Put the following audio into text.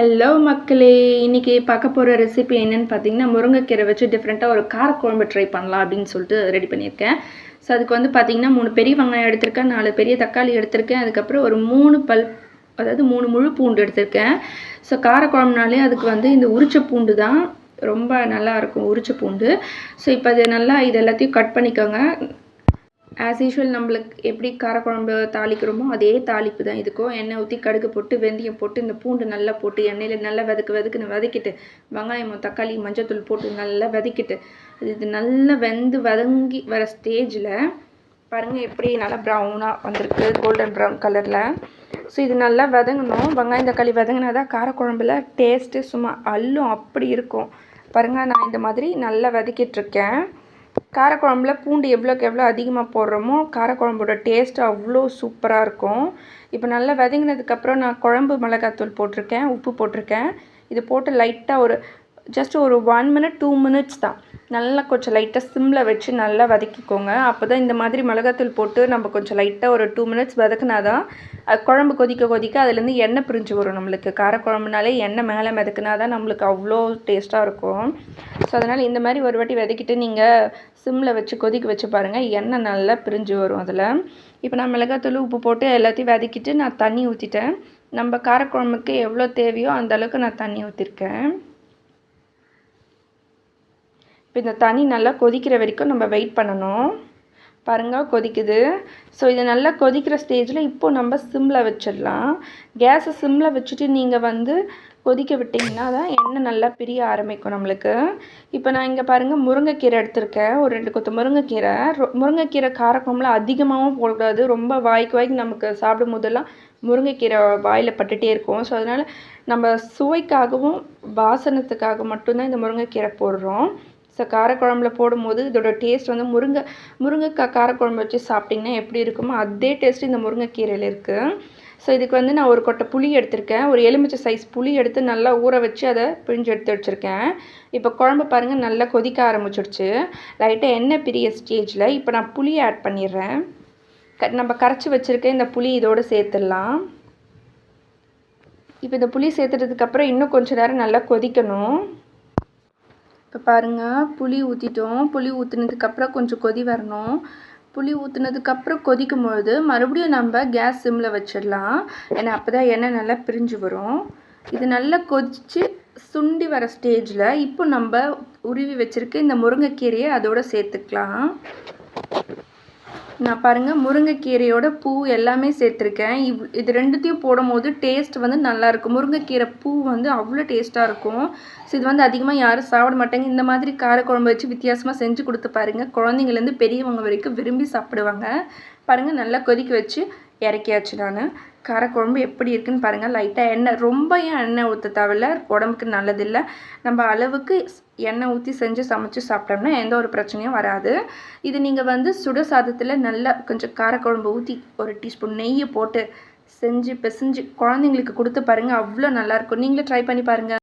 Hello மக்களே. இன்றைக்கி பார்க்க போகிற ரெசிபி என்னென்னு பார்த்தீங்கன்னா முருங்கைக்கீரை வச்சு டிஃப்ரெண்ட்டாக ஒரு காரக்குழம்பு ட்ரை பண்ணலாம் அப்படின்னு சொல்லிட்டு ரெடி பண்ணியிருக்கேன். ஸோ அதுக்கு வந்து பார்த்திங்கன்னா மூணு பெரிய வெங்காயம் எடுத்திருக்கேன் நாலு பெரிய தக்காளி எடுத்திருக்கேன் அதுக்கப்புறம் ஒரு மூணு பல் அதாவது மூணு முழு பூண்டு எடுத்திருக்கேன். ஸோ காரக்குழம்புனாலே அதுக்கு வந்து இந்த உரிச்ச பூண்டு தான் ரொம்ப நல்லா இருக்கும் உரிச்ச பூண்டு. ஸோ இப்போ அது நல்லா இது எல்லாத்தையும் கட் பண்ணிக்கோங்க. ஆஸ் யூஷுவல் நம்மளுக்கு எப்படி காரக்குழம்பு தாளிக்கிறோமோ அதே தாளிப்பு தான் இதுக்கும். எண்ணெய் ஊற்றி கடுகு போட்டு வெந்தயம் போட்டு இந்த பூண்டு நல்லா போட்டு எண்ணெயில் நல்லா வதக்கு வதக்குன்னு வதக்கிட்டு வெங்காயம் தக்காளி மஞ்சத்தூள் போட்டு நல்லா வதக்கிட்டு இது நல்லா வெந்து வதங்கி வர ஸ்டேஜில் பாருங்கள் எப்படி நல்லா ப்ரௌனாக வந்திருக்கு கோல்டன் ப்ரௌன் கலரில் ஸோ இது நல்லா வதங்கணும். வெங்காயம் தக்காளி வதங்கினா தான் காரக்குழம்புல டேஸ்ட்டு சும்மா அல்லும் அப்படி இருக்கும். பாருங்கள் நான் இந்த மாதிரி நல்லா வதக்கிட்டுருக்கேன் காரக்குழம்புல பூண்டு எவ்வளோக்கு எவ்வளோ அதிகமாக போடுறோமோ காரக்குழம்போட டேஸ்ட் அவ்வளோ சூப்பராக இருக்கும். இப்போ நல்லா வதங்கினதுக்கப்புறம் நான் குழம்பு மிளகாத்தூள் போட்டிருக்கேன் உப்பு போட்டிருக்கேன். இது போட்டு லைட்டாக ஒரு ஜஸ்ட் ஒரு ஒன் மினிட் டூ மினிட்ஸ் தான். நல்லா கொஞ்சம் லைட்டாக சிம்மில் வச்சு நல்லா வதக்கிக்கோங்க. அப்போ தான் இந்த மாதிரி மிளகாத்தூள் போட்டு நம்ம கொஞ்சம் லைட்டாக ஒரு டூ மினிட்ஸ் வதக்குனா தான் குழம்பு கொதிக்க கொதிக்க அதுலேருந்து எண்ணெய் பிரிஞ்சு வரும் நம்மளுக்கு. காரக்குழம்புனாலே எண்ணெய் மேலே மிதக்குனா தான் நம்மளுக்கு அவ்வளோ டேஸ்ட்டாக இருக்கும். ஸோ அதனால் இந்த மாதிரி ஒரு வாட்டி வதக்கிட்டு நீங்கள் சிம்மில் வச்சு கொதிக்க வச்சு பாருங்கள் எண்ணெய் நல்லா பிரிஞ்சு வரும் அதில். இப்போ நான் மிளகாத்தூள் உப்பு போட்டு எல்லாத்தையும் வதக்கிட்டு நான் தண்ணி ஊற்றிட்டேன் நம்ம காரக்குழம்புக்கு எவ்வளோ தேவையோ அந்த அளவுக்கு நான் தண்ணி ஊற்றிருக்கேன் இப்போ இந்த தண்ணி நல்லா கொதிக்கிற வரைக்கும் நம்ம வெயிட் பண்ணணும். பாருங்கள் கொதிக்குது. ஸோ இது நல்லா கொதிக்கிற ஸ்டேஜில் இப்போது நம்ம சிம்மில் வச்சிடலாம். கேஸை சிம்மில் வச்சுட்டு நீங்கள் வந்து கொதிக்க விட்டிங்கன்னா தான் எண்ணெய் நல்லா பிரிய ஆரம்பிக்கும் நம்மளுக்கு. இப்போ நான் இங்கே பாருங்கள் முருங்கைக்கீரை எடுத்திருக்கேன். ஒரு ரெண்டு கொத்து முருங்கைக்கீரை. முருங்கைக்கீரை காரக்குழம்புலாம் அதிகமாகவும் போடக்கூடாது. ரொம்ப வாய்க்கு வாய்க்கு நமக்கு சாப்பிடும் போதெல்லாம் முருங்கைக்கீரை வாயில் பட்டுகிட்டே இருக்கும். ஸோ அதனால் நம்ம சுவைக்காகவும் வாசனத்துக்காக மட்டும்தான் இந்த முருங்கைக்கீரை போடுறோம். ஸோ காரக்குழம்புல போடும்போது இதோட டேஸ்ட் வந்து முருங்கை முருங்கைக்காய் காரக்குழம்பு வச்சு சாப்பிட்டிங்கன்னா எப்படி இருக்குமோ அதே டேஸ்ட் இந்த முருங்கைக்கீரையில் இருக்குது ஸோ இதுக்கு வந்து நான் ஒரு கொட்டை புளி எடுத்திருக்கேன். ஒரு எலுமிச்சை சைஸ் புளி எடுத்து நல்லா ஊற வச்சு அதை பிழிஞ்சு எடுத்து வச்சுருக்கேன். இப்போ குழம்பு பாருங்கள் நல்லா கொதிக்க ஆரம்பிச்சிடுச்சு லைட்டாக எண்ணெய் பிரிய ஸ்டேஜில் இப்போ நான் புளி ஆட் பண்ணிடுறேன். க நம்ம கரைச்சி வச்சுருக்க இந்த புளி இதோடு சேர்த்துடலாம். இப்போ இந்த புளி சேர்த்துட்டதுக்கப்புறம் இன்னும் கொஞ்சம் நேரம் நல்லா கொதிக்கணும். இப்போ பாருங்கள் புளி ஊற்றிட்டோம் புளி ஊற்றுனதுக்கப்புறம் கொஞ்சம் கொதி வரணும். புளி ஊற்றுனதுக்கப்புறம் கொதிக்கும் பொழுது மறுபடியும் நம்ம கேஸ் சிம்மில் வச்சிடலாம். ஏன்னா அப்போ தான் எண்ணெய் நல்லா பிரிஞ்சு வரும். இது நல்லா கொதித்து சுண்டி வர ஸ்டேஜில் இப்போ நம்ம உருவி வச்சுருக்க இந்த முருங்கைக்கீரையை அதோடு சேர்த்துக்கலாம். நான் பாருங்கள் முருங்கைக்கீரையோட பூ எல்லாமே சேர்த்துருக்கேன். இவ் இது ரெண்டுத்தையும் போடும்போது டேஸ்ட் வந்து நல்லாயிருக்கும். முருங்கைக்கீரை பூ வந்து அவ்வளோ டேஸ்ட்டாக இருக்கும். ஸோ இது வந்து அதிகமாக யாரும் சாப்பிட மாட்டாங்க. இந்த மாதிரி காரக்குழம்பு வச்சு வித்தியாசமாக செஞ்சு கொடுத்து பாருங்கள் குழந்தைங்கலேருந்து பெரியவங்க வரைக்கும் விரும்பி சாப்பிடுவாங்க. பாருங்கள் நல்லா கொதிக்க வச்சு இறக்கியாச்சு நான். காரக்குழம்பு எப்படி இருக்குன்னு பாருங்கள் லைட்டாக எண்ணெய் ரொம்ப ஏன் எண்ணெய் ஊற்ற தேவையில்ல. உடம்புக்கு நல்லதில்லை. நம்ம அளவுக்கு எண்ணெய் ஊற்றி செஞ்சு சமைச்சு சாப்பிட்டோம்னா எந்த ஒரு பிரச்சனையும் வராது. இது நீங்கள் வந்து சுட சாதத்தில் நல்லா கொஞ்சம் காரக்குழம்பு ஊற்றி ஒரு டீஸ்பூன் நெய்யை போட்டு செஞ்சு பிசைஞ்சு குழந்தைங்களுக்கு கொடுத்து பாருங்கள் அவ்வளோ நல்லாயிருக்கும் நீங்களே ட்ரை பண்ணி பாருங்கள்